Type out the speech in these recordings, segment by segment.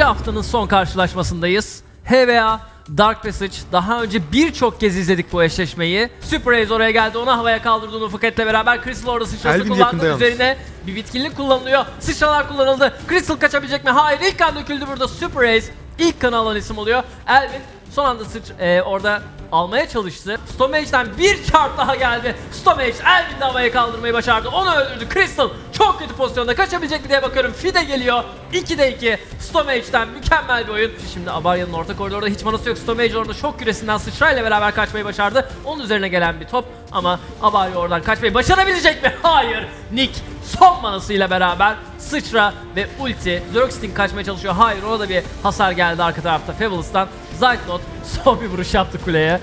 ikinci haftanın son karşılaşmasındayız. HVA Dark Passage daha önce birçok kez izledik bu eşleşmeyi. Super Ace oraya geldi onu havaya kaldırdığını Phuket'le beraber Crystal orada sıçrası Elvin kullandı. Üzerine bir bitkinlik kullanılıyor. Sıçralar kullanıldı. Crystal kaçabilecek mi? Hayır ilk kan döküldü burada. Super Ace ilk kanı alan isim oluyor. Elvin son anda sıç e, orada almaya çalıştı. Stomage'den bir çarp daha geldi. Stomage Elvin'i havaya kaldırmayı başardı. Onu öldürdü. Crystal çok kötü pozisyonda kaçabilecek mi diye bakıyorum. Fide geliyor. 2'de 2. Stomage'den mükemmel bir oyun. Şimdi Abarya'nın orta koridorda hiç manası yok. Stomage orada şok küresinden sıçrayla beraber kaçmayı başardı. Onun üzerine gelen bir top ama Abarya oradan kaçmayı başarabilecek mi? Hayır. Nick son manasıyla beraber sıçra ve ulti. Zergsting kaçmaya çalışıyor. Hayır ona da bir hasar geldi arka tarafta Fabulous'tan. Zyklot son bir vuruş yaptı kuleye.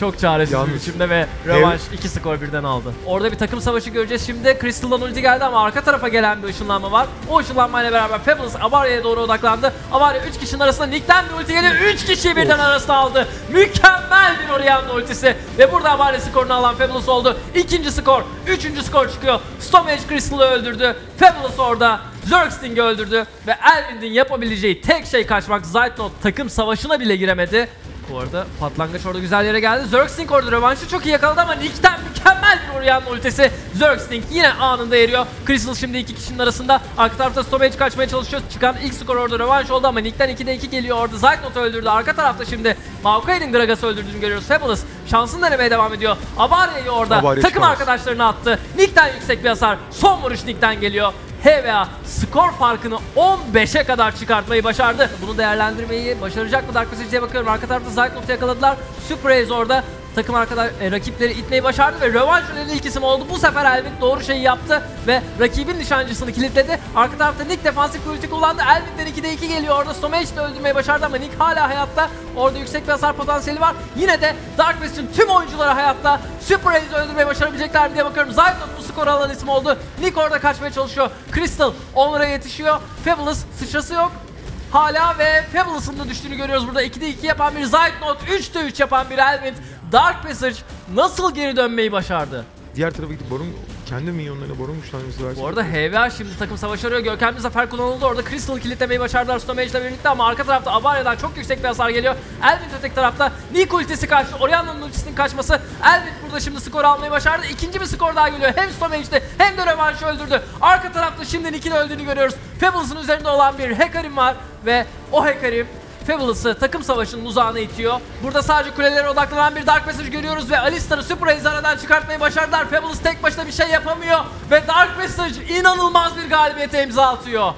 Çok çaresiz bir Yalnız- biçimde ve rövanş 2 skor birden aldı. Orada bir takım savaşı göreceğiz şimdi. Crystal'dan ulti geldi ama arka tarafa gelen bir ışınlanma var. O ışınlanmayla beraber Fabulous Avarya'ya doğru odaklandı. Avarya 3 kişinin arasında Nick'ten bir ulti geliyor. 3 kişiyi birden arasına aldı. Mükemmel bir Orianna ultisi. Ve burada Avarya skorunu alan Fabulous oldu. İkinci skor, üçüncü skor çıkıyor. Stomage Crystal'ı öldürdü. Fabulous orada Zergsting'i öldürdü ve Elvind'in yapabileceği tek şey kaçmak. Zeitnot takım savaşına bile giremedi. Bu arada patlangıç orada güzel yere geldi. Zergsting orada rövanşı çok iyi yakaladı ama Nick'ten mükemmel bir Orianna ultisi. Zergsting yine anında eriyor. Crystal şimdi iki kişinin arasında. Arka tarafta Stomage kaçmaya çalışıyor. Çıkan ilk skor orada rövanş oldu ama Nick'ten 2'de 2 geliyor orada. Zeitnot'u öldürdü. Arka tarafta şimdi Maokai'nin Gragas'ı öldürdüğünü görüyoruz. Fabulous şansını denemeye devam ediyor. Abarya'yı orada Abarya takım çıkamaz. arkadaşlarını attı. Nick'ten yüksek bir hasar. Son vuruş Nick'ten geliyor. HVA skor farkını 15'e kadar çıkartmayı başardı. Bunu değerlendirmeyi başaracak mı Dark Passage diye bakıyorum. Arka tarafta Zyklop'u yakaladılar. Super Ace orada takım arkadaş e, rakipleri itmeyi başardı ve rövanş önemli ilk isim oldu. Bu sefer Elvin doğru şeyi yaptı ve rakibin nişancısını kilitledi. Arka tarafta Nick defansif ulti kullandı. Elvin'den 2'de 2 geliyor orada. Stomage de öldürmeyi başardı ama Nick hala hayatta. Orada yüksek bir hasar potansiyeli var. Yine de Dark Passage'in tüm oyuncuları hayatta. Super Ace'i öldürmeyi başarabilecekler diye bakıyorum. Zyklop bu skoru alan isim oldu. Nick orada kaçmaya çalışıyor. Crystal onlara yetişiyor. Fabulous sıçrası yok. Hala ve Fabulous'un da düştüğünü görüyoruz burada. 2'de 2 yapan bir Zyklot, 3'te 3 yapan bir Elvind. Dark Passage nasıl geri dönmeyi başardı? Diğer tarafa gidip Baron kendi minyonlarına Baron güçlenmesi versin. Bu arada HVA şimdi takım savaş arıyor. Görkemli zafer kullanıldı. Orada Crystal'ı kilitlemeyi başardılar Stomage ile birlikte ama arka tarafta Avarya'dan çok yüksek bir hasar geliyor. Elvind öteki tarafta Nick ultisi kaçtı. Orianna'nın ultisinin kaçması. Elvind burada şimdi skor almayı başardı. İkinci bir skor daha geliyor. Hem Stomage'de hem de rövanşı öldürdü. Arka tarafta şimdi Nick'in öldüğünü görüyoruz. Fabulous'un üzerinde olan bir Hekarim var ve o Hekarim Fabulous'ı takım savaşının uzağına itiyor. Burada sadece kulelere odaklanan bir Dark Passage görüyoruz ve Alistar'ı Super Ace aradan çıkartmayı başardılar. Fabulous tek başına bir şey yapamıyor ve Dark Passage inanılmaz bir galibiyete imza atıyor.